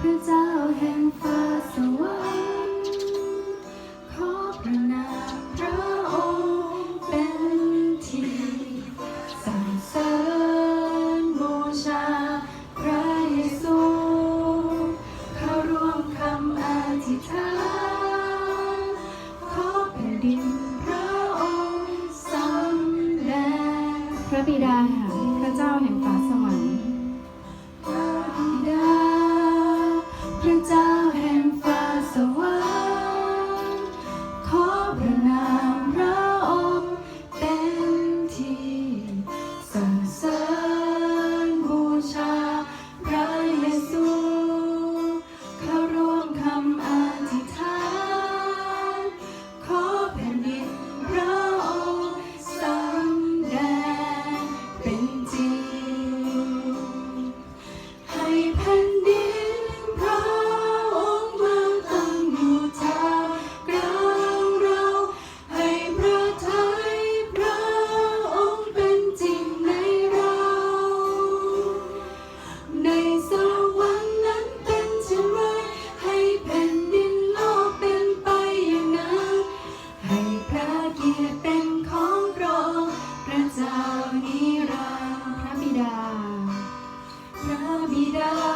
พระเจ้าแห่งฟ้าสวรรค์ขอพระนามพระองค์เป็นที่สรรเสริญบูชาไร้ซูข้าร่วมคำอธิษฐานขอแผ่ดินพระองค์สำแดงพระบิดาแห่งพระเจ้าแห่งฟ้าสวรรค์ เกียรติเป็นของพระองค์พระเจ้านิรันดร์พระบิดา พระบิดา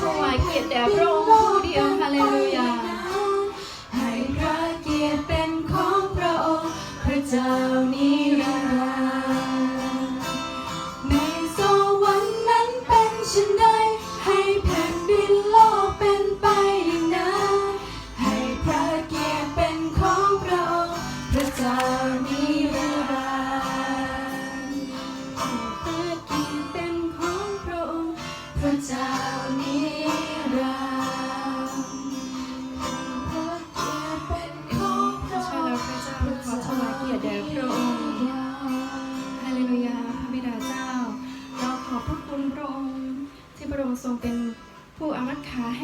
ถวายเกียรติแด่พระองค์ผู้เดียวฮาเลลูยา นะคะ